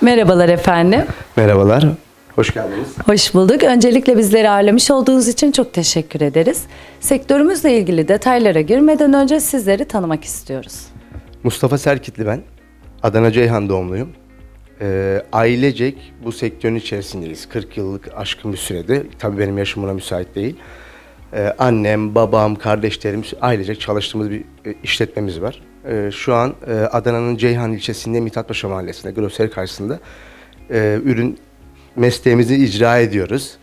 Merhabalar efendim. Merhabalar, hoş geldiniz. Hoş bulduk. Öncelikle bizleri ağırlamış olduğunuz için çok teşekkür ederiz. Sektörümüzle ilgili detaylara girmeden önce sizleri tanımak istiyoruz. Mustafa Serkitli ben. Adana Ceyhan doğumluyum. Ee, ailecek bu sektörün içerisindeyiz. 40 yıllık aşkın bir sürede. Tabii benim yaşım buna müsait değil. Ee, annem, babam, kardeşlerim ailecek çalıştığımız bir e, işletmemiz var. Ee, şu an e, Adana'nın Ceyhan ilçesinde Mithatpaşa Mahallesi'nde, groseri karşısında e, ürün mesleğimizi icra ediyoruz.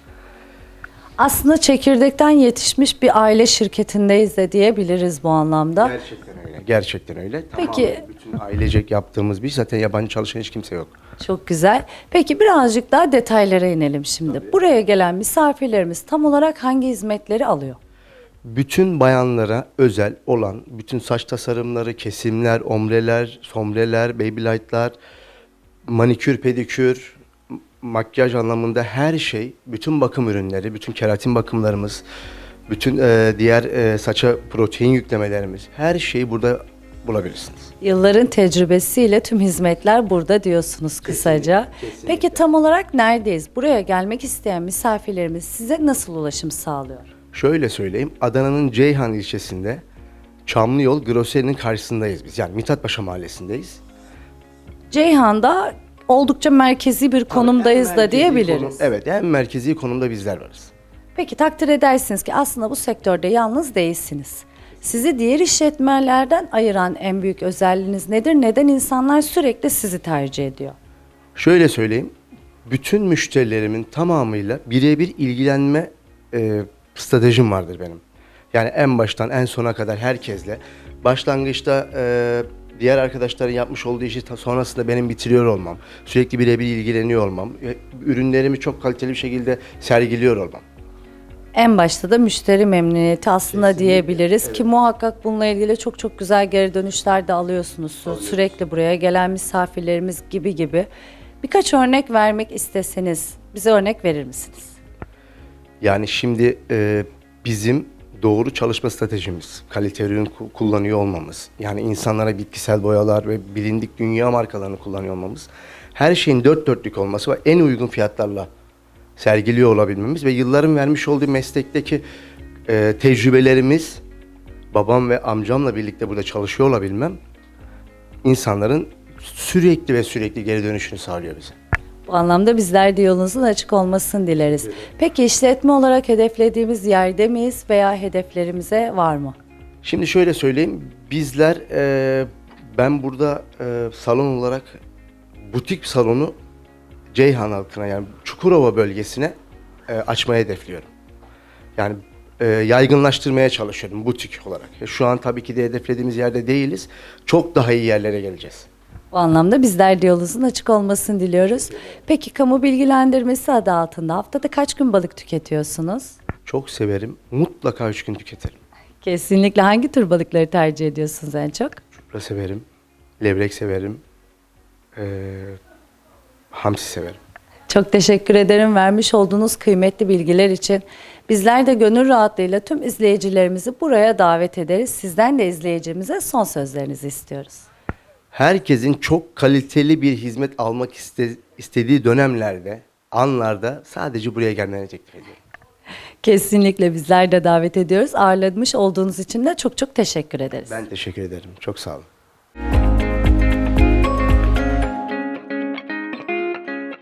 Aslında çekirdekten yetişmiş bir aile şirketindeyiz de diyebiliriz bu anlamda. Gerçekten öyle. Gerçekten öyle. Peki- Tamamen bütün ailecek yaptığımız bir iş. Zaten yabancı çalışan hiç kimse yok. Çok güzel. Peki birazcık daha detaylara inelim şimdi. Buraya gelen misafirlerimiz tam olarak hangi hizmetleri alıyor? Bütün bayanlara özel olan bütün saç tasarımları, kesimler, omreler, somreler, baby light'lar, manikür, pedikür, makyaj anlamında her şey, bütün bakım ürünleri, bütün keratin bakımlarımız, bütün e, diğer e, saça protein yüklemelerimiz, her şeyi burada bulabilirsiniz. Yılların tecrübesiyle tüm hizmetler burada diyorsunuz kısaca. kesinlikle. Peki tam olarak neredeyiz? Buraya gelmek isteyen misafirlerimiz size nasıl ulaşım sağlıyor? Şöyle söyleyeyim, Adana'nın Ceyhan ilçesinde Çamlıyol Groseri'nin karşısındayız biz. Yani Mithatpaşa Mahallesi'ndeyiz. Ceyhan'da oldukça merkezi bir konumdayız da merkezi diyebiliriz. konum- evet, en merkezi konumda bizler varız. Peki takdir edersiniz ki aslında bu sektörde yalnız değilsiniz. Sizi diğer işletmelerden ayıran en büyük özelliğiniz nedir? Neden insanlar sürekli sizi tercih ediyor? Şöyle söyleyeyim, bütün müşterilerimin tamamıyla birebir ilgilenme e, stratejim vardır benim. Yani en baştan en sona kadar herkesle. Başlangıçta e, diğer arkadaşların yapmış olduğu işi ta- sonrasında benim bitiriyor olmam. Sürekli birebir ilgileniyor olmam. e, Ürünlerimi çok kaliteli bir şekilde sergiliyor olmam. En başta da müşteri memnuniyeti aslında diyebiliriz ki muhakkak bununla ilgili çok çok güzel geri dönüşler de alıyorsunuz. Sürekli buraya gelen misafirlerimiz gibi gibi. Birkaç örnek vermek isteseniz bize örnek verir misiniz? Yani şimdi e, bizim doğru çalışma stratejimiz, kalite ürün ku- kullanıyor olmamız, yani insanlara bitkisel boyalar ve bilindik dünya markalarını kullanıyor olmamız, her şeyin dört dörtlük olması ve en uygun fiyatlarla sergiliyor olabilmemiz ve yılların vermiş olduğu meslekteki e, tecrübelerimiz, babam ve amcamla birlikte burada çalışıyor olabilmem, insanların sürekli ve sürekli geri dönüşünü sağlıyor bize. Bu anlamda bizler de yolunuzun açık olmasını dileriz. Peki işletme olarak hedeflediğimiz yerde miyiz veya hedeflerimize var mı? Şimdi şöyle söyleyeyim, bizler e, ben burada e, salon olarak butik salonu Ceyhan halkına yani Çukurova bölgesine e, açmayı hedefliyorum. Yani e, yaygınlaştırmaya çalışıyorum butik olarak. E, Şu an tabii ki de hedeflediğimiz yerde değiliz. Çok daha iyi yerlere geleceğiz. Bu anlamda bizler de yolunuzun açık olmasını diliyoruz. Peki kamu bilgilendirmesi adı altında haftada kaç gün balık tüketiyorsunuz? Çok severim. Mutlaka üç gün tüketirim. Kesinlikle hangi tür balıkları tercih ediyorsunuz en çok? Çupra severim. Levrek severim. E, hamsi severim. Çok teşekkür ederim vermiş olduğunuz kıymetli bilgiler için. Bizler de gönül rahatlığıyla tüm izleyicilerimizi buraya davet ederiz. Sizden de izleyicimize son sözlerinizi istiyoruz. Herkesin çok kaliteli bir hizmet almak iste- istediği dönemlerde, anlarda sadece buraya gelmeni teklif ediyorum. Kesinlikle bizler de davet ediyoruz. Ağırlamış olduğunuz için de çok çok teşekkür ederiz. Ben teşekkür ederim. Çok sağ olun.